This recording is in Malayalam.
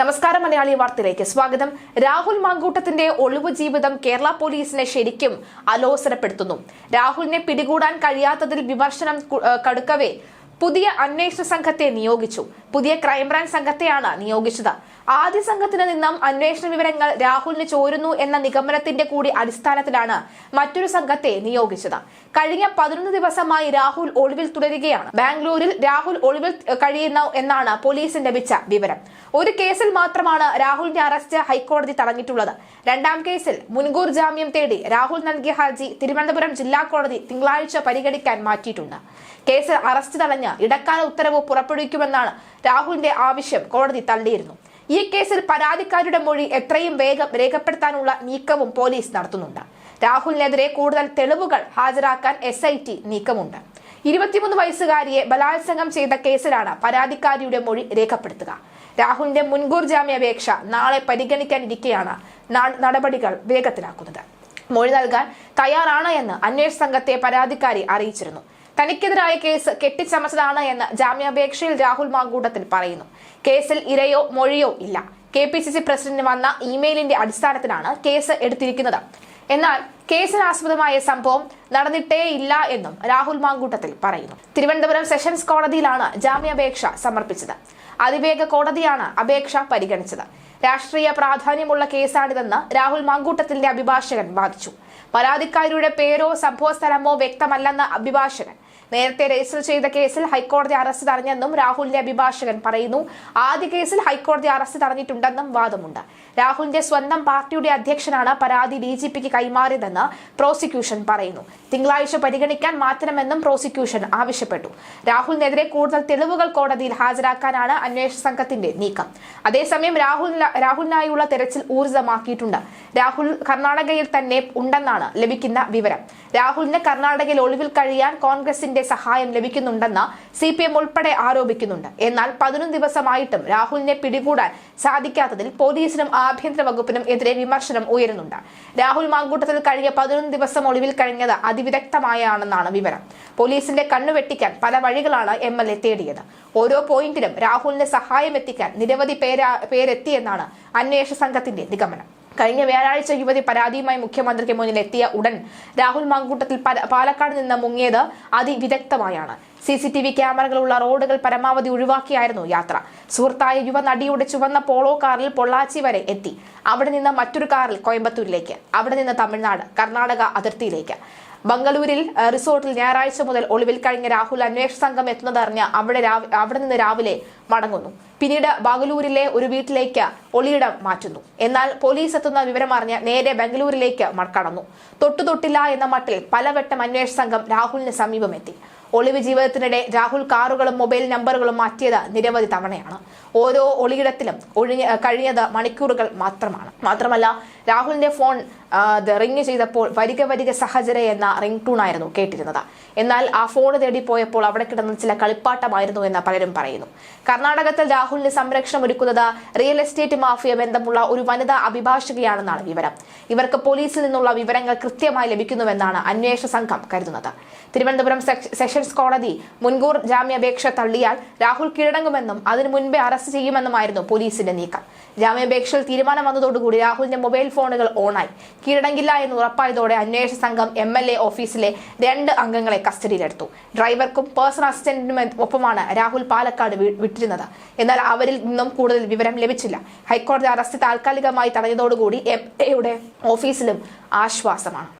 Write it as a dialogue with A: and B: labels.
A: നമസ്കാരം മലയാളി വാർത്തയിലേക്ക് സ്വാഗതം. രാഹുൽ മാങ്കൂട്ടത്തിന്റെ ഒളിവു ജീവിതം കേരള പോലീസിനെ ശരിക്കും അലോസരപ്പെടുത്തുന്നു. രാഹുലിനെ പിടികൂടാൻ കഴിയാത്തതിൽ വിമർശനം കടുക്കവേ പുതിയ അന്വേഷണ സംഘത്തെ നിയോഗിച്ചു. പുതിയ ക്രൈംബ്രാഞ്ച് സംഘത്തെയാണ് നിയോഗിച്ചത്. ആദ്യ സംഘത്തിന് നിന്നും അന്വേഷണ വിവരങ്ങൾ രാഹുലിന് ചോരുന്നു എന്ന നിഗമനത്തിന്റെ കൂടി അടിസ്ഥാനത്തിലാണ് മറ്റൊരു സംഘത്തെ നിയോഗിച്ചത്. കഴിഞ്ഞ പതിനൊന്ന് ദിവസമായി രാഹുൽ ഒളിവിൽ തുടരുകയാണ്. ബാംഗ്ലൂരിൽ രാഹുൽ ഒളിവിൽ കഴിയുന്നു എന്നാണ് പോലീസിന് ലഭിച്ച വിവരം. ഒരു കേസിൽ മാത്രമാണ് രാഹുലിന്റെ അറസ്റ്റ് ഹൈക്കോടതി തടഞ്ഞിട്ടുള്ളത്. രണ്ടാം കേസിൽ മുൻകൂർ ജാമ്യം തേടി രാഹുൽ നൽകിയ ഹർജി തിരുവനന്തപുരം ജില്ലാ കോടതി തിങ്കളാഴ്ച പരിഗണിക്കാൻ മാറ്റിയിട്ടുണ്ട്. കേസ് അറസ്റ്റ് തടഞ്ഞ് ഇടക്കാല ഉത്തരവ് പുറപ്പെടുവിക്കുമെന്നാണ് രാഹുലിന്റെ ആവശ്യം കോടതി തള്ളിയിരുന്നു. ഈ കേസിൽ പരാതിക്കാരുടെ മൊഴി എത്രയും വേഗം രേഖപ്പെടുത്താനുള്ള നീക്കവും പോലീസ് നടത്തുന്നുണ്ട്. രാഹുലിനെതിരെ കൂടുതൽ തെളിവുകൾ ഹാജരാക്കാൻ എസ് ഐ ടി നീക്കമുണ്ട്. ഇരുപത്തിമൂന്ന് വയസ്സുകാരിയെ ബലാത്സംഗം ചെയ്ത കേസിലാണ് പരാതിക്കാരിയുടെ മൊഴി രേഖപ്പെടുത്തുക. രാഹുലിന്റെ മുൻകൂർ ജാമ്യാപേക്ഷ നാളെ പരിഗണിക്കാനിരിക്കെയാണ് നടപടികൾ വേഗത്തിലാക്കുന്നത്. മൊഴി നൽകാൻ തയ്യാറാണ് എന്ന് അന്വേഷണ സംഘത്തെ പരാതിക്കാരി അറിയിച്ചിരുന്നു. തനിക്കെതിരായ കേസ് കെട്ടിച്ചമച്ചതാണ് എന്ന് ജാമ്യാപേക്ഷയിൽ രാഹുൽ മാങ്കൂട്ടത്തിൽ പറയുന്നു. കേസിൽ ഇരയോ മൊഴിയോ ഇല്ല. കെ പി സി സി പ്രസിഡന്റിന് വന്ന ഇമെയിലിന്റെ അടിസ്ഥാനത്തിലാണ് കേസ് എടുത്തിരിക്കുന്നത്. എന്നാൽ കേസിനാസ്പദമായ സംഭവം നടന്നിട്ടേ ഇല്ല എന്നും രാഹുൽ മാങ്കൂട്ടത്തിൽ പറയുന്നു. തിരുവനന്തപുരം സെഷൻസ് കോടതിയിലാണ് ജാമ്യാപേക്ഷ സമർപ്പിച്ചത്. അതിവേഗ കോടതിയാണ് അപേക്ഷ പരിഗണിച്ചത്. രാഷ്ട്രീയ പ്രാധാന്യമുള്ള കേസാണിതെന്ന് രാഹുൽ മാങ്കൂട്ടത്തിന്റെ അഭിഭാഷകൻ വാദിച്ചു. പരാതിക്കാരിയുടെ പേരോ സംഭവ സ്ഥലമോ വ്യക്തമല്ലെന്ന അഭിഭാഷകൻ നേരത്തെ രജിസ്റ്റർ ചെയ്ത കേസിൽ ഹൈക്കോടതി അറസ്റ്റ് തടഞ്ഞെന്നും രാഹുലിന്റെ അഭിഭാഷകൻ പറയുന്നു. ആദ്യ കേസിൽ ഹൈക്കോടതി അറസ്റ്റ് തടഞ്ഞിട്ടുണ്ടെന്നും വാദമുണ്ട്. രാഹുലിന്റെ സ്വന്തം പാർട്ടിയുടെ അധ്യക്ഷനാണ് പരാതി ഡി ജി പിക്ക് കൈമാറിയതെന്ന് പ്രോസിക്യൂഷൻ പറയുന്നു. തിങ്കളാഴ്ച പരിഗണിക്കാൻ മാറ്റണമെന്നും പ്രോസിക്യൂഷൻ ആവശ്യപ്പെട്ടു. രാഹുലിനെതിരെ കൂടുതൽ തെളിവുകൾ കോടതിയിൽ ഹാജരാക്കാനാണ് അന്വേഷണ സംഘത്തിന്റെ നീക്കം. അതേസമയം രാഹുൽ രാഹുലിനായുള്ള തെരച്ചിൽ ഊർജിതമാക്കിയിട്ടുണ്ട് രാഹുൽ കർണാടകയിൽ തന്നെ ഉണ്ടെന്നാണ് ലഭിക്കുന്ന വിവരം. രാഹുലിന് കർണാടകയിൽ ഒളിവിൽ കഴിയാൻ കോൺഗ്രസിന്റെ സഹായം ലഭിക്കുന്നുണ്ടെന്ന് സി പി എം ഉൾപ്പെടെ ആരോപിക്കുന്നുണ്ട്. എന്നാൽ പതിനൊന്ന് ദിവസമായിട്ടും രാഹുലിനെ പിടികൂടാൻ സാധിക്കാത്തതിൽ പോലീസിനും ആഭ്യന്തര വകുപ്പിനും എതിരെ വിമർശനം ഉയരുന്നുണ്ട്. രാഹുൽ മാങ്കൂട്ടത്തിൽ കഴിഞ്ഞ പതിനൊന്ന് ദിവസം ഒളിവിൽ കഴിഞ്ഞത് അതിവിദഗ്ധമായാണെന്നാണ് വിവരം. പോലീസിന്റെ കണ്ണുവെട്ടിക്കാൻ പല വഴികളാണ് എം എൽ എ തേടിയത്. ഓരോ പോയിന്റിലും രാഹുലിന് സഹായം എത്തിക്കാൻ നിരവധി പേരാ പേരെത്തിയെന്നാണ് അന്വേഷണ സംഘത്തിന്റെ നിഗമനം. കഴിഞ്ഞ വ്യാഴാഴ്ച യുവതി പരാതിയുമായി മുഖ്യമന്ത്രിക്ക് മുന്നിൽ എത്തിയ ഉടൻ രാഹുൽ മാങ്കൂട്ടത്തിൽ പാലക്കാട് നിന്ന് മുങ്ങിയത് അതിവിദഗ്ധമായാണ്. സി സി ടി വി ക്യാമറകളുള്ള റോഡുകൾ പരമാവധി ഒഴിവാക്കിയായിരുന്നു യാത്ര. സുഹൃത്തായ യുവ നടിയുടെ ചുവന്ന പോളോ കാറിൽ പൊള്ളാച്ചി വരെ എത്തി. അവിടെ നിന്ന് മറ്റൊരു കാറിൽ കോയമ്പത്തൂരിലേക്ക്. അവിടെ നിന്ന് തമിഴ്നാട് കർണാടക അതിർത്തിയിലേക്ക്. ബംഗളൂരിൽ റിസോർട്ടിൽ ഞായറാഴ്ച മുതൽ ഒളിവിൽ കഴിഞ്ഞ രാഹുൽ അന്വേഷണ സംഘം എത്തുന്നതറിഞ്ഞ് അവിടെ അവിടെ നിന്ന് രാവിലെ മടങ്ങുന്നു. പിന്നീട് ബംഗളൂരിലെ ഒരു വീട്ടിലേക്ക് ഒളിയിടം മാറ്റുന്നു. എന്നാൽ പോലീസ് എത്തുന്ന വിവരം അറിഞ്ഞ് നേരെ ബംഗളൂരിലേക്ക് കടന്നു തൊട്ടു തൊട്ടില്ല എന്ന മട്ടിൽ പലവട്ടം അന്വേഷണ സംഘം രാഹുലിന് സമീപമെത്തി. ഒളിവ് ജീവിതത്തിനിടെ രാഹുൽ കാറുകളും മൊബൈൽ നമ്പറുകളും മാറ്റിയത് നിരവധി തവണയാണ്. ഓരോ ഒളിയിടത്തിലും ഒഴിഞ്ഞ് കഴിഞ്ഞത് മണിക്കൂറുകൾ മാത്രമാണ്. മാത്രമല്ല രാഹുലിന്റെ ഫോൺ റിങ് ചെയ്തപ്പോൾ വരിക വരിക സഹചര എന്ന റിംഗ് ടൂൺ ആയിരുന്നു കേട്ടിരുന്നത്. എന്നാൽ ആ ഫോൺ തേടി പോയപ്പോൾ അവിടെ കിടന്ന ചില കളിപ്പാട്ടമായിരുന്നു എന്ന് പലരും പറയുന്നു. കർണാടകത്തിൽ രാഹുലിന് സംരക്ഷണം ഒരുക്കുന്നത് റിയൽ എസ്റ്റേറ്റ് മാഫിയ ബന്ധമുള്ള ഒരു വനിതാ അഭിഭാഷകയാണെന്നാണ് വിവരം. ഇവർക്ക് പോലീസിൽ നിന്നുള്ള വിവരങ്ങൾ കൃത്യമായി ലഭിക്കുന്നുവെന്നാണ് അന്വേഷണ സംഘം കരുതുന്നത്. തിരുവനന്തപുരം സെഷൻസ് കോടതി മുൻകൂർ ജാമ്യാപേക്ഷ തള്ളിയാൽ രാഹുൽ കീഴടങ്ങുമെന്നും അതിനു മുൻപേ അറസ്റ്റ് ചെയ്യുമെന്നുമായിരുന്നു പോലീസിന്റെ നീക്കം. ജാമ്യാപേക്ഷയിൽ തീരുമാനം വന്നതോടുകൂടി രാഹുലിന്റെ മൊബൈൽ ഫോണുകൾ ഓണായി. കീഴടങ്ങില്ല എന്ന് ഉറപ്പായതോടെ അന്വേഷണ സംഘം എം എൽ എ ഓഫീസിലെ രണ്ട് അംഗങ്ങളെ കസ്റ്റഡിയിലെടുത്തു. ഡ്രൈവർക്കും പേഴ്സണൽ അസിസ്റ്റന്റിനും ഒപ്പമാണ് രാഹുൽ പാലക്കാട് വിട്ടിരുന്നത്. എന്നാൽ അവരിൽ നിന്നും കൂടുതൽ വിവരം ലഭിച്ചില്ല. ഹൈക്കോടതി അറസ്റ്റ് താൽക്കാലികമായി തടഞ്ഞതോടുകൂടി എം എയുടെ ഓഫീസിലും ആശ്വാസമാണ്.